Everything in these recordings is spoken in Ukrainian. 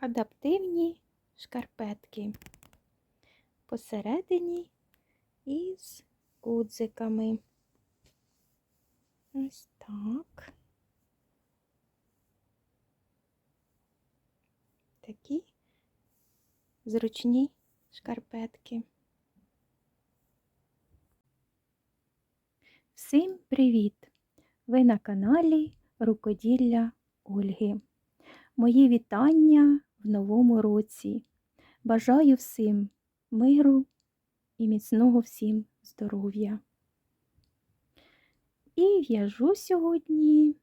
адаптивні шкарпетки. Посередині із гудзиками. Ось так. Такі зручні шкарпетки. Всім привіт! Ви на каналі Рукоділля Ольги. Мої вітання новому році. Бажаю всім миру і міцного всім здоров'я. І в'яжу сьогодні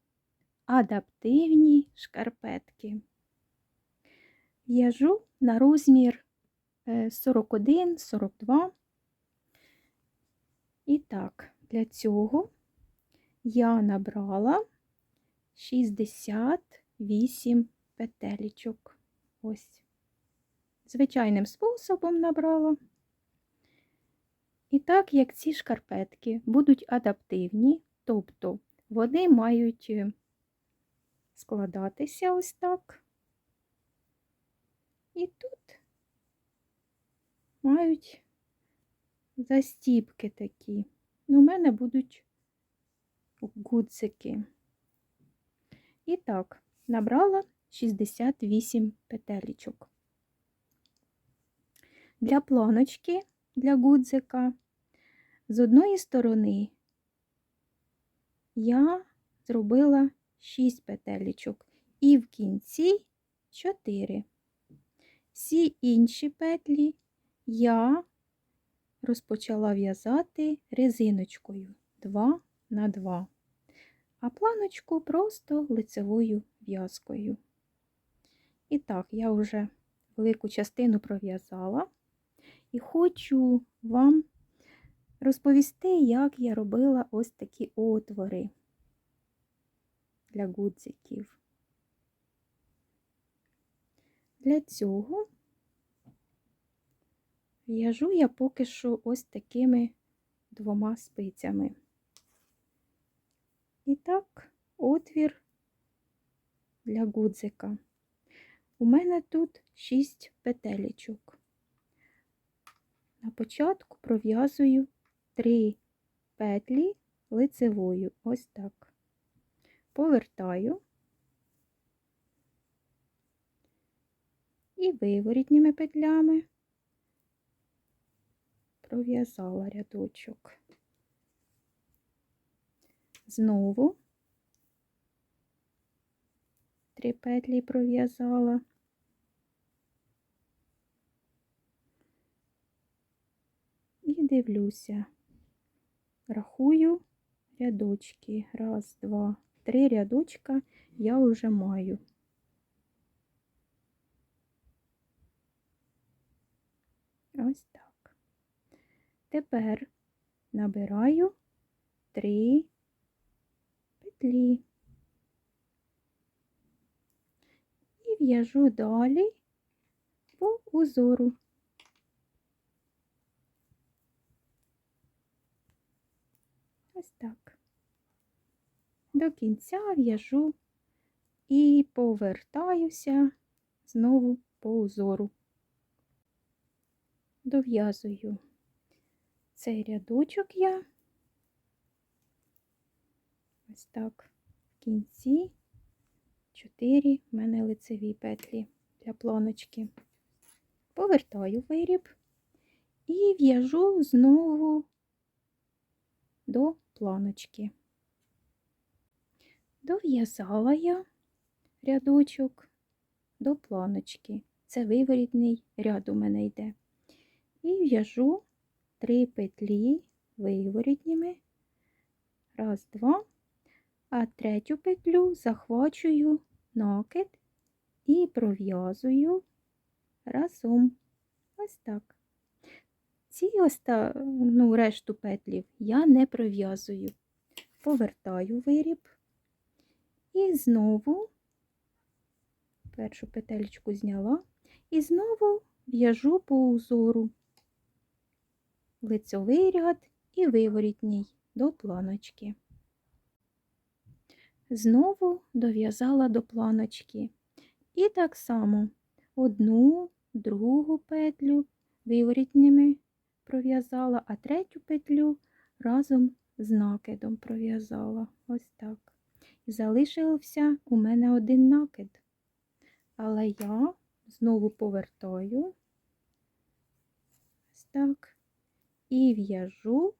адаптивні шкарпетки. В'яжу на розмір 41-42. І так, для цього я набрала 68 петелечок. Ось. Звичайним способом набрала. І так, як ці шкарпетки будуть адаптивні, тобто вони мають складатися ось так. І тут мають застіпки такі. Ну, у мене будуть гудзики. І так, набрала 68 петелечок. Для планочки, для гудзика, з одної сторони я зробила 6 петелечок і в кінці 4. Всі інші петлі я розпочала в'язати резиночкою 2 на 2, а планочку просто лицевою в'язкою. І так, я вже велику частину пров'язала і хочу вам розповісти, як я робила ось такі отвори для гудзиків. Для цього в'яжу я поки що ось такими двома спицями. І так, отвір для гудзика. У мене тут 6 петелечок. На початку пров'язую 3 петлі лицевою, ось так. Повертаю і виворітніми петлями пров'язала рядочок. Знову три петлі пров'язала. І дивлюся, рахую рядочки. Раз, два, три рядочка я вже маю. Ось так. Тепер набираю три петлі в'яжу далі по узору. Ось так. До кінця в'яжу і повертаюся знову по узору. Дов'язую цей рядочок я ось так в кінці 4 в мене лицеві петлі для планочки. Повертаю виріб і в'яжу знову до планочки. Дов'язала я рядочок до планочки. Це виворітний ряд у мене йде. І в'яжу три петлі виворітніми. Раз, два, а третю петлю захвачую накид і пров'язую разом. Ось так. Ці оста... ну, решту петлів я не пров'язую. Повертаю виріб і знову першу петельку зняла, і знову в'яжу по узору лицьовий ряд і виворітній до планочки. Знову дов'язала до планочки. І так само одну, другу петлю виворітніми пров'язала, а третю петлю разом з накидом пров'язала. Ось так. І залишився у мене один накид. Але я знову повертаю ось так і в'яжу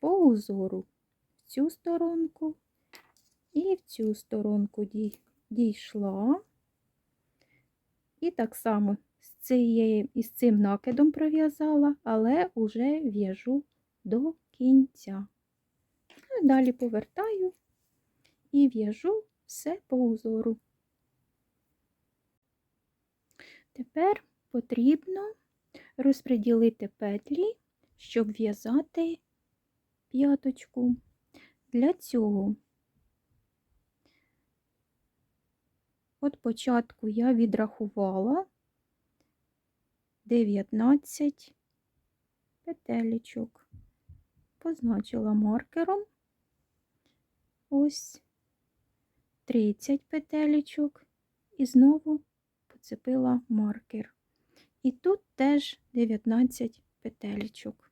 по узору в цю сторонку і в цю сторонку дійшла. І так само з, цією, із цим накидом пров'язала, але вже в'яжу до кінця. Ну, далі повертаю і в'яжу все по узору. Тепер потрібно розподілити петлі, щоб в'язати п'яточку. Для цього От початку я відрахувала 19 петелечок, позначила маркером ось 30 петелечок і знову поцепила маркер. І тут теж 19 петелечок.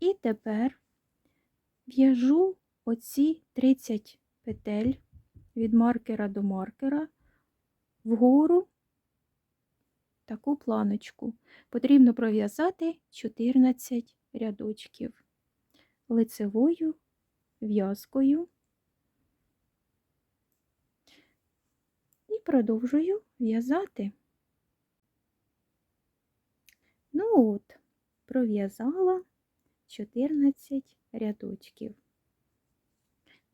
І тепер в'яжу оці 30 петель від маркера до маркера вгору таку планочку. Потрібно пров'язати 14 рядочків лицевою в'язкою і продовжую в'язати. Ну от, пров'язала 14 рядочків.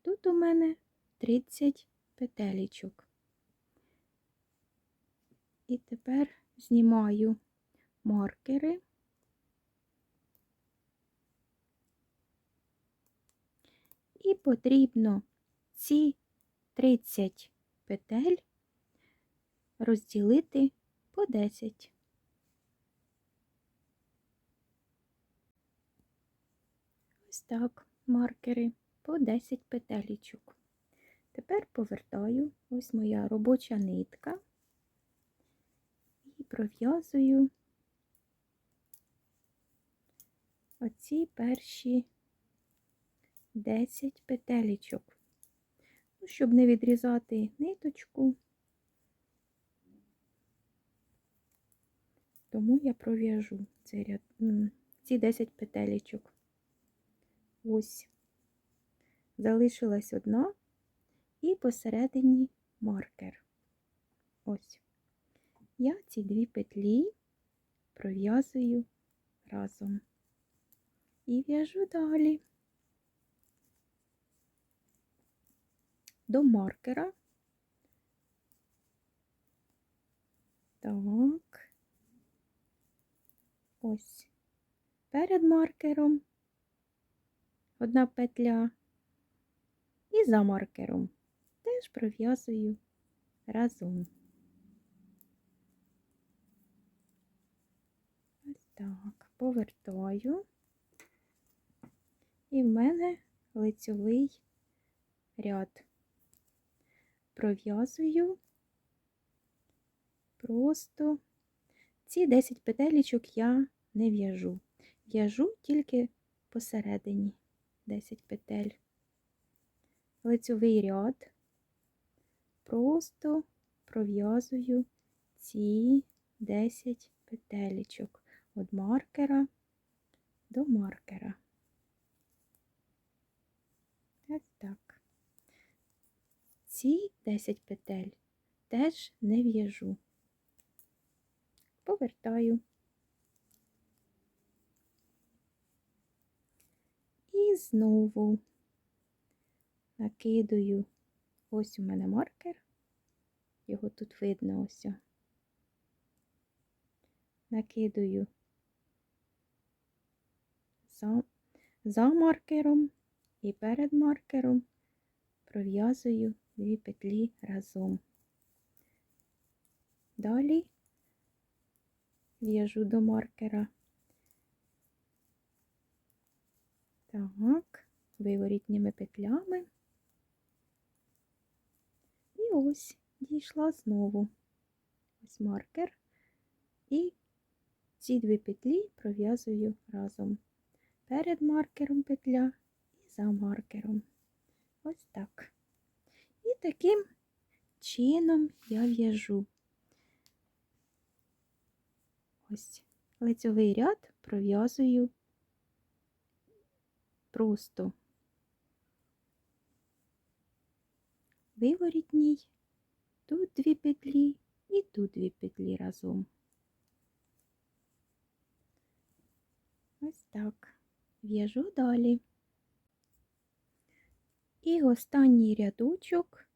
Тут у мене 30 петелечок. І тепер знімаю маркери. І потрібно ці 30 петель розділити по 10. Ось так маркери по 10 петелечок. Тепер повертаю ось моя робоча нитка пров'язую оці перші 10 петелечок. Ну, щоб не відрізати ниточку, тому я пров'яжу ці 10 петелечок. Ось, залишилась одна і посередині маркер. Ось. Я ці дві петлі пров'язую разом. І в'яжу далі. До маркера. Так, ось. Перед маркером. Одна петля. І за маркером. Теж пров'язую разом. Так, повертаю, і в мене лицьовий ряд. Пров'язую просто ці 10 петелечок я не в'яжу. В'яжу тільки посередині 10 петель. Лицьовий ряд просто пров'язую ці 10 петелечок від маркера до маркера. Ось так. Ці 10 петель теж не в'яжу. Повертаю. І знову накидаю ось у мене маркер, його тут видно ось. Накидаю за, за маркером і перед маркером пров'язую дві петлі разом. Далі в'яжу до маркера. Так, виворітніми петлями. І ось дійшла знову ось маркер, і ці дві петлі пров'язую разом. Перед маркером петля і за маркером. Ось так. І таким чином я в'яжу. Ось лицьовий ряд пров'язую просто виворітній, тут дві петлі і тут дві петлі разом. Ось так. В'яжу далі. І останній рядочок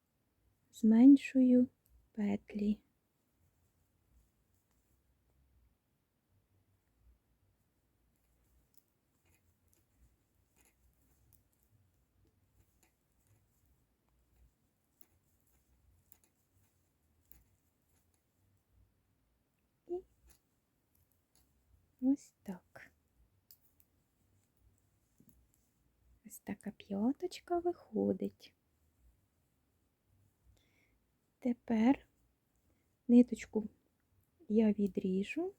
зменшую петлі. Ось так. Така п'яточка виходить. Тепер ниточку я відріжу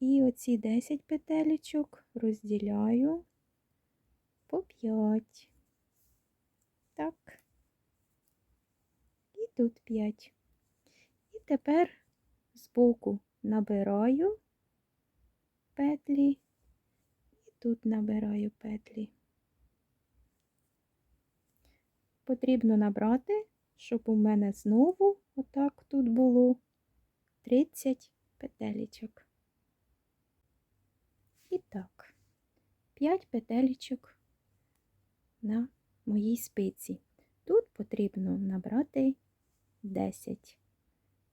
і оці 10 петелечок розділяю по 5. Так. І тут 5. І тепер збоку набираю петлі тут набираю петлі. Потрібно набрати, щоб у мене знову отак тут було 30 петелечок. І так, 5 петелечок на моїй спиці. Тут потрібно набрати 10.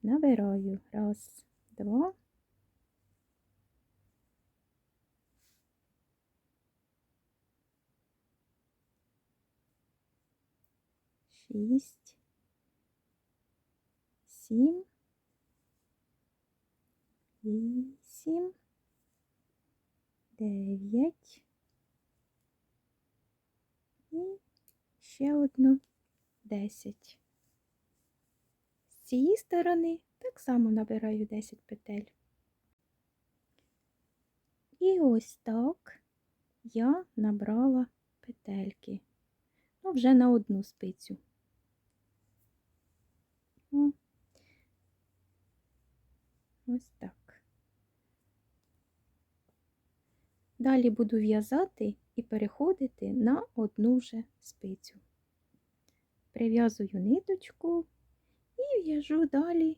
Набираю раз, два. Шість, сім, вісім, дев'ять і ще одну десять. З цієї сторони так само набираю 10 петель. І ось так я набрала петельки. Ну, вже на одну спицю. Ось так. Далі буду в'язати і переходити на одну вже спицю. Прив'язую ниточку і в'яжу далі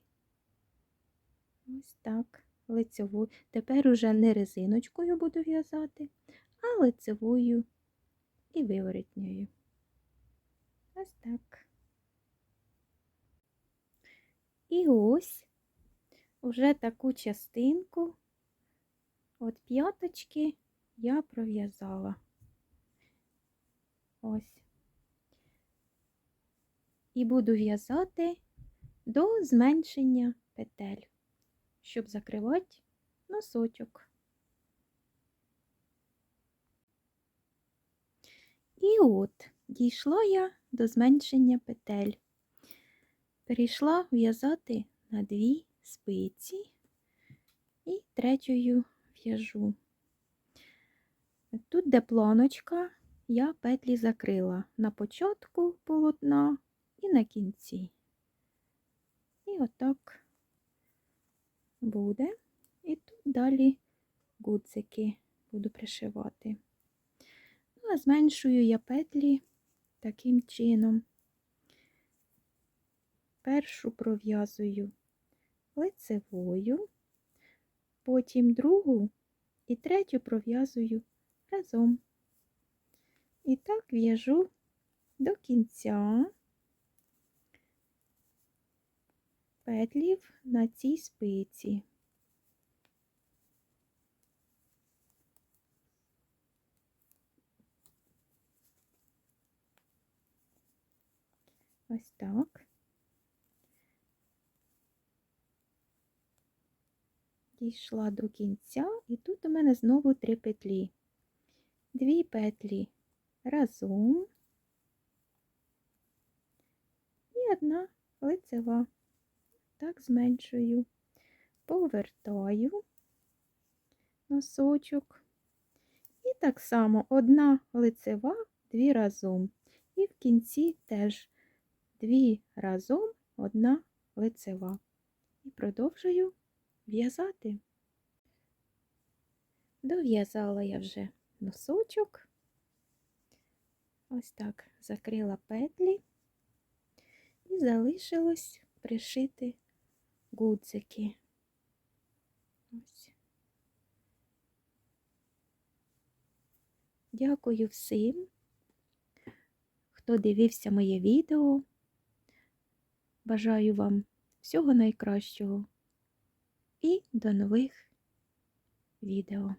ось так, лицевою. Тепер уже не резиночкою буду в'язати, а лицевою і виворотньою. Ось так. І ось вже таку частинку от п'яточки я пров'язала. Ось. І буду в'язати до зменшення петель, щоб закривати носочок. І от дійшла я до зменшення петель. Перейшла в'язати на дві спиці і третьою в'яжу. Тут, де планочка, я петлі закрила на початку полотна і на кінці. І отак буде. І тут далі гудзики буду пришивати. Ну, а зменшую я петлі таким чином. Першу пров'язую лицевою, потім другу і третю пров'язую разом. І так в'яжу до кінця петлів на цій спиці. Ось так. Дійшла до кінця, і тут у мене знову три петлі. Дві петлі разом і одна лицева. отак зменшую, повертаю носочок. І так само одна лицева, дві разом. І в кінці теж дві разом, одна лицева. І продовжую в'язати. Дов'язала я вже носочок. Ось так закрила петлі і залишилось пришити гудзики. Дякую всім, хто дивився моє відео. Бажаю вам всього найкращого і до нових відео.